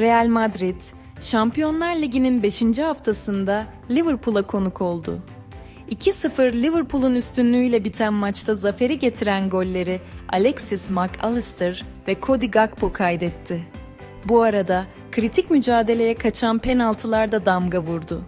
Real Madrid, Şampiyonlar Ligi'nin 5. haftasında Liverpool'a konuk oldu. 2-0 Liverpool'un üstünlüğüyle biten maçta zaferi getiren golleri Alexis McAllister ve Cody Gakpo kaydetti. Bu arada kritik mücadeleye kaçan penaltılar da damga vurdu.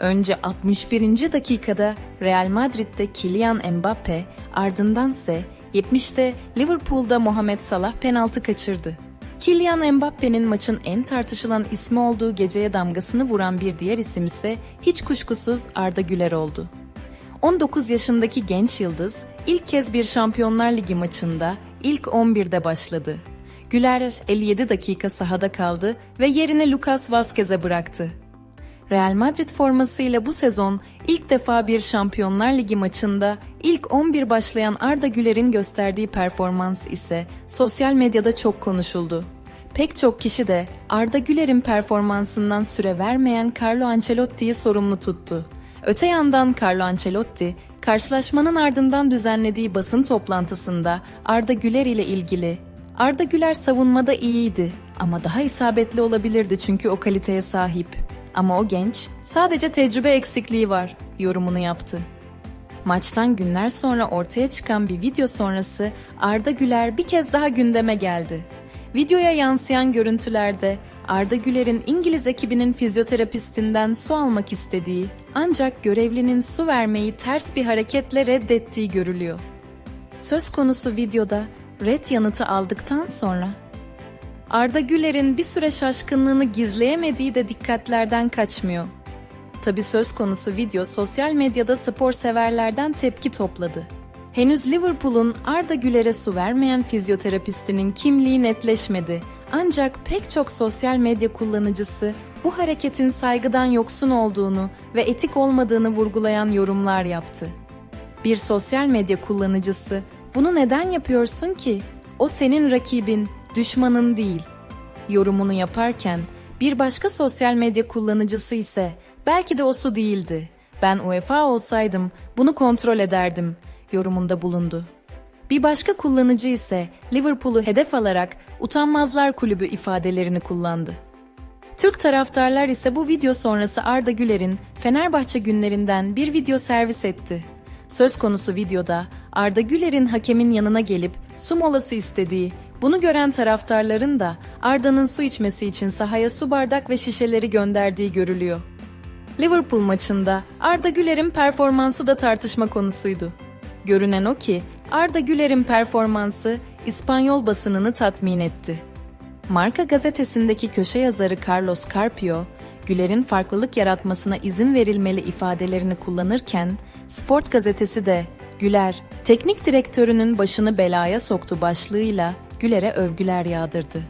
Önce 61. dakikada Real Madrid'de Kylian Mbappe, ardından ise 70'te Liverpool'da Mohamed Salah penaltı kaçırdı. Kylian Mbappe'nin maçın en tartışılan ismi olduğu geceye damgasını vuran bir diğer isim ise hiç kuşkusuz Arda Güler oldu. 19 yaşındaki genç yıldız ilk kez bir Şampiyonlar Ligi maçında ilk 11'de başladı. Güler 57 dakika sahada kaldı ve yerini Lucas Vazquez'e bıraktı. Real Madrid formasıyla bu sezon ilk defa bir Şampiyonlar Ligi maçında ilk 11 başlayan Arda Güler'in gösterdiği performans ise sosyal medyada çok konuşuldu. Pek çok kişi de Arda Güler'in performansından süre vermeyen Carlo Ancelotti'yi sorumlu tuttu. Öte yandan Carlo Ancelotti, karşılaşmanın ardından düzenlediği basın toplantısında Arda Güler ile ilgili Arda Güler savunmada iyiydi ama daha isabetli olabilirdi çünkü o kaliteye sahip. Ama o genç, sadece tecrübe eksikliği var yorumunu yaptı. Maçtan günler sonra ortaya çıkan bir video sonrası Arda Güler bir kez daha gündeme geldi. Videoya yansıyan görüntülerde Arda Güler'in İngiliz ekibinin fizyoterapistinden su almak istediği ancak görevlinin su vermeyi ters bir hareketle reddettiği görülüyor. Söz konusu videoda red yanıtı aldıktan sonra Arda Güler'in bir süre şaşkınlığını gizleyemediği de dikkatlerden kaçmıyor. Tabi söz konusu video sosyal medyada spor severlerden tepki topladı. Henüz Liverpool'un Arda Güler'e su vermeyen fizyoterapistinin kimliği netleşmedi. Ancak pek çok sosyal medya kullanıcısı bu hareketin saygıdan yoksun olduğunu ve etik olmadığını vurgulayan yorumlar yaptı. Bir sosyal medya kullanıcısı bunu neden yapıyorsun ki? O senin rakibin, düşmanın değil. Yorumunu yaparken bir başka sosyal medya kullanıcısı ise belki de o su değildi. Ben UEFA olsaydım bunu kontrol ederdim yorumunda bulundu. Bir başka kullanıcı ise Liverpool'u hedef alarak utanmazlar kulübü ifadelerini kullandı. Türk taraftarlar ise bu video sonrası Arda Güler'in Fenerbahçe günlerinden bir video servis etti. Söz konusu videoda Arda Güler'in hakemin yanına gelip su molası istediği, bunu gören taraftarların da Arda'nın su içmesi için sahaya su bardak ve şişeleri gönderdiği görülüyor. Liverpool maçında Arda Güler'in performansı da tartışma konusuydu. Görünen o ki Arda Güler'in performansı İspanyol basınını tatmin etti. Marka gazetesindeki köşe yazarı Carlos Carpio, Güler'in farklılık yaratmasına izin verilmeli ifadelerini kullanırken, Sport gazetesi de Güler, teknik direktörünün başını belaya soktu başlığıyla Güler'e övgüler yağdırdı.